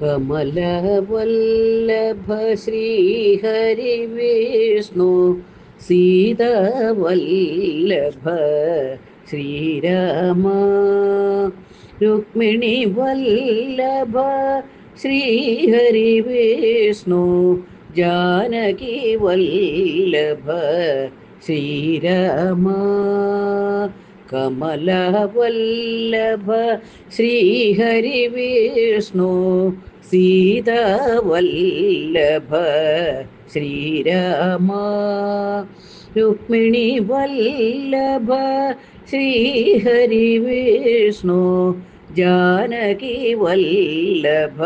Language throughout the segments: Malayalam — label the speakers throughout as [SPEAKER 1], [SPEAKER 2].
[SPEAKER 1] കമലവല്ലഭ ശ്രീഹരി വിഷ്ണു സീതവല്ലഭ ശ്രീരാമ രുക്മിണി വല്ലഭ ശ്രീഹരി വിഷ്ണു ജാനകി വല്ലഭ ശ്രീരാമ കമലവല്ലഭ ശ്രീഹരി വിഷ്ണു സീതവല്ലഭ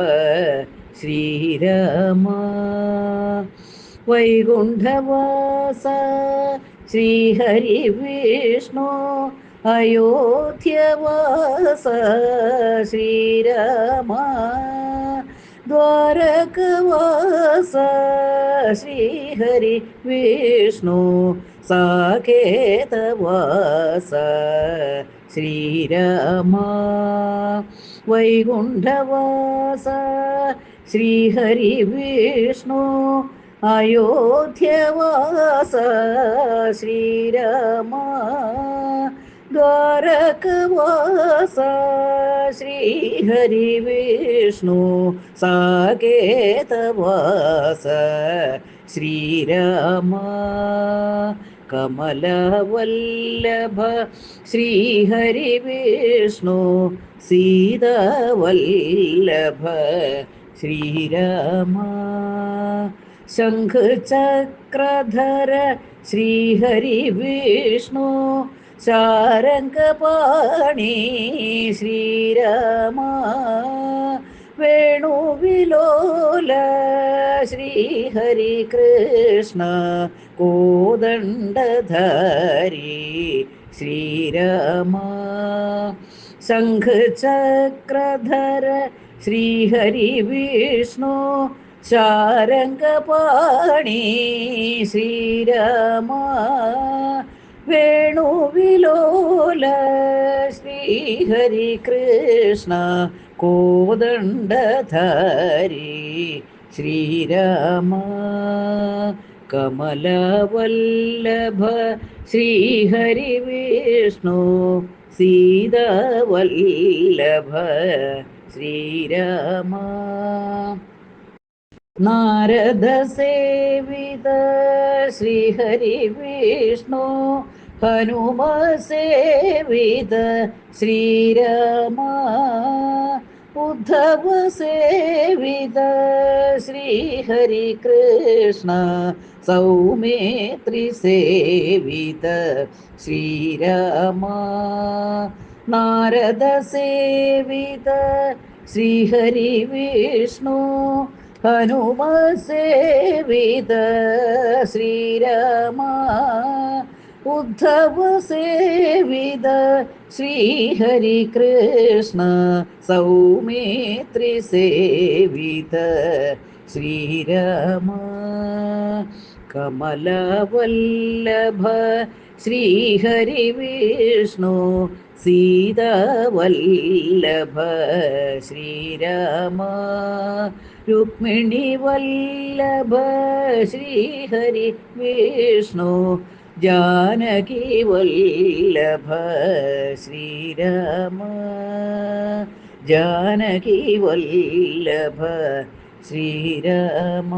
[SPEAKER 1] ശ്രീരാമ അയോധ്യവാസ ശ്രീരാമ ദ്വാരകവാസ ശ്രീഹരി വിഷ്ണു സാകേതവാസ ശ്രീരാമ വൈകുണ്ഠവാസ ശ്രീഹരി വിഷ്ണു അയോധ്യവാസ ശ്രീരാമ ദ്വാരകവാസ ശ്രീഹരി വിഷ്ണു സാകേതവാസ ശ്രീരാമ കമലവല്ലഭ ശ്രീഹരി വിഷ്ണു സീതവല്ലഭ ശ്രീരാമ വിഷ്ണു ശ്രീരാമ വേണുവിലോല ശ്രീഹരി കൃഷ്ണ കോദണ്ഡധാരി ശ്രീരാമ സംഘചക്രധര ശ്രീഹരി വിഷ്ണു ശാരംഗപാണി ശ്രീരാമ വേണുവിലോല ശ്രീഹരി കൃഷ്ണ കോദണ്ഡധാരി ശ്രീരാമ കമലവല്ലഭ ശ്രീഹരി വിഷ്ണു സീതവല്ലഭ ശ്രീരാമ നാരദ സേവിത ശ്രീഹരി വിഷ്ണു ഹനുമ സേവിത ശ്രീരാമ ഉദ്ധവ സേവിത ശ്രീഹരി കൃഷ്ണ സൗമേത്രി സേവിത ശ്രീരമ. നാരദ സേവിത ശ്രീഹരി വിഷ്ണു ഹനുമ സേവിത ശ്രീരാമ ഉദ്ധവ സേവിത ശ്രീഹരി കൃഷ്ണ സൗമേത്രി സേവിത ശ്രീരാമ. കമലവല്ലഭ ശ്രീഹരി വിഷ്ണു സീതവല്ലഭ ശ്രീരാമ. രുക്മിണി വല്ലഭ ശ്രീഹരി വിഷ്ണു ജാനകി വല്ലഭ ശ്രീരാമ ജാനകി വല്ലഭ ശ്രീരാമ